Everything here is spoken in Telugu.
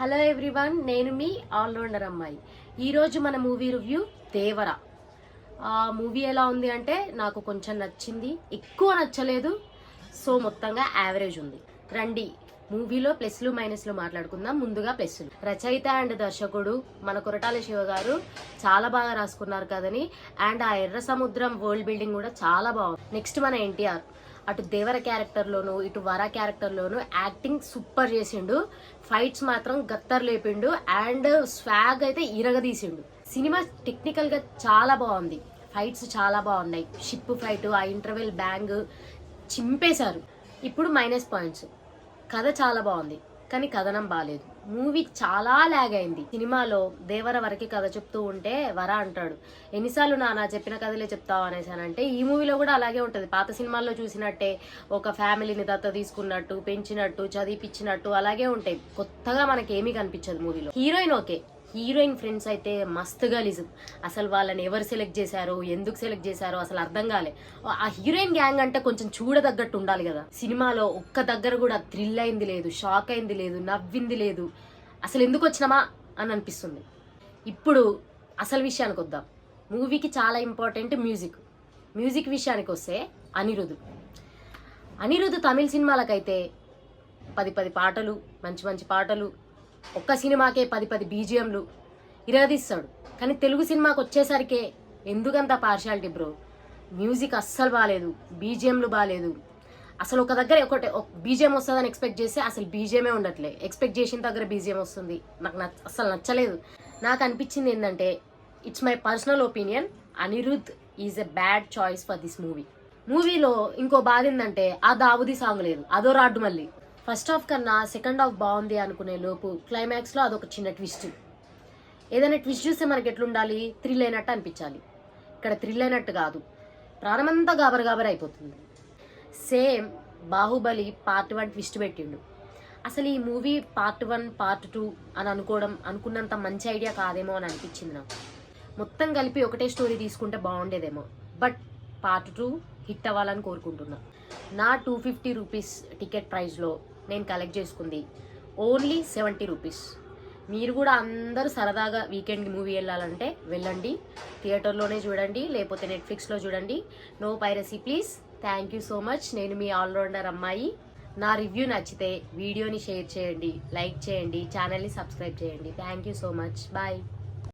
హలో ఎవ్రీవన్ నేను మీ ఆల్రౌండర్ అమ్మాయి. ఈరోజు మన మూవీ రివ్యూ దేవర. ఆ మూవీ ఎలా ఉంది అంటే నాకు కొంచెం నచ్చింది. ఎక్కువ నచ్చలేదు. సో మొత్తంగా యావరేజ్ ఉంది. రండి మూవీలో ప్లస్లు మైనస్లు మాట్లాడుకుందాం. ముందుగా ప్లస్లు. రచయిత అండ్ దర్శకుడు మన కొరటాల శివ గారు చాలా బాగా రాసుకున్నారు కదని. అండ్ ఆ ఎర్ర సముద్రం వరల్డ్ బిల్డింగ్ కూడా చాలా బాగుంది. నెక్స్ట్ మన ఎన్టీఆర్. అటు దేవర క్యారెక్టర్లోను ఇటు వర క్యారెక్టర్లోను యాక్టింగ్ సూపర్ చేసిండు. ఫైట్స్ మాత్రం గత్తర్ లేపిండు. అండ్ స్వాగ్ అయితే ఇరగదీసిండు. సినిమా టెక్నికల్గా చాలా బాగుంది. ఫైట్స్ చాలా బాగున్నాయి. షిప్ ఫైట్ ఆ ఇంటర్వెల్ బ్యాంగ్ చింపేశారు. ఇప్పుడు మైనస్ పాయింట్స్. కథ చాలా బాగుంది. కానీ కథనం బాగాలేదు మూవీ చాలా లాగ్ అయింది. సినిమాలో దేవర వరకి కథ చెప్తూ ఉంటే వర అంటాడు. ఎన్నిసార్లు నానా చెప్పిన కథలే చెప్తావు అనేసానంటే ఈ మూవీలో కూడా అలాగే ఉంటుంది. పాత సినిమాల్లో చూసినట్టే ఒక ఫ్యామిలీని దత్త తీసుకున్నట్టు పెంచినట్టు చదివిపించినట్టు అలాగే ఉంటాయి. కొత్తగా మనకి ఏమీ కనిపించదు మూవీలో. Heroine okay. హీరోయిన్ ఫ్రెండ్స్ అయితే మస్తుగా లిజం అసలు వాళ్ళని ఎవరు సెలెక్ట్ చేశారు ఎందుకు సెలెక్ట్ చేశారో అసలు అర్థం కాలే. ఆ హీరోయిన్ గ్యాంగ్ అంటే కొంచెం చూడదగ్గట్టు ఉండాలి కదా. సినిమాలో ఒక్క దగ్గర కూడా థ్రిల్ అయింది లేదు షాక్ అయింది లేదు నవ్వింది లేదు. అసలు ఎందుకు వచ్చినామా అని అనిపిస్తుంది. ఇప్పుడు అసలు విషయానికి వద్దాం. మూవీకి చాలా ఇంపార్టెంట్ మ్యూజిక్. మ్యూజిక్ విషయానికి వస్తే అనిరుద్ అనిరుద్ తమిళ సినిమాలకైతే పది పది పాటలు మంచి మంచి పాటలు ఒక్క సినిమాకే పది పది బీజిఎంలు ఇరదీస్తాడు కానీ తెలుగు సినిమాకి వచ్చేసరికే ఎందుకంత పార్షాలిటీ బ్రో మ్యూజిక్ అస్సలు బాగాలేదు బీజిఎంలు బాగాలేదు అసలు ఒక దగ్గర ఒకటి బీజిఎం వస్తుందని ఎక్స్పెక్ట్ చేస్తే అసలు బీజిఎమే ఉండట్లే. ఎక్స్పెక్ట్ చేసిన దగ్గర బీజిఎం వస్తుంది. నాకు నచ్చ అస్సలు నచ్చలేదు. నాకు అనిపించింది ఏంటంటే it's my personal opinion Anirudh is a bad choice for this movie మూవీలో ఇంకో బాధ ఏంటంటే ఆ దావుది సాంగ్ లేదు. అదో రాడ్డు మళ్ళీ. ఫస్ట్ హాఫ్ కన్నా సెకండ్ హాఫ్ బాగుంది అనుకునే లోపు క్లైమాక్స్లో అదొక చిన్న ట్విస్ట్ ఏదైనా ట్విస్ట్ చూస్తే మనకి ఎట్లుండాలి థ్రిల్ అయినట్టు అనిపించాలి. ఇక్కడ థ్రిల్ అయినట్టు కాదు. ప్రాణమంతా గాబర గాబర్ అయిపోతుంది. Same Baahubali part one twist పెట్టిండు. అసలు ఈ movie part one part two అని అనుకోవడం అనుకున్నంత మంచి ఐడియా కాదేమో అని అనిపించింది నాకు. మొత్తం కలిపి ఒకటే స్టోరీ తీసుకుంటే బాగుండేదేమో. బట్ పార్ట్ టూ హిట్ అవ్వాలని కోరుకుంటున్నా. నా టూ ఫిఫ్టీ రూపీస్ టికెట్ ప్రైస్లో నేను కలెక్ట్ చేసుకుంది. ఓన్లీ సెవెంటీ రూపీస్ మీరు కూడా అందరూ సరదాగా వీకెండ్కి మూవీ వెళ్ళాలంటే వెళ్ళండి. థియేటర్లోనే చూడండి లేకపోతే నెట్ఫ్లిక్స్లో చూడండి. No piracy please thank you so much నేను మీ ఆల్రౌండర్ అమ్మాయి. నా రివ్యూ నచ్చితే వీడియోని షేర్ చేయండి లైక్ చేయండి ఛానల్ని సబ్స్క్రైబ్ చేయండి. Thank you so much bye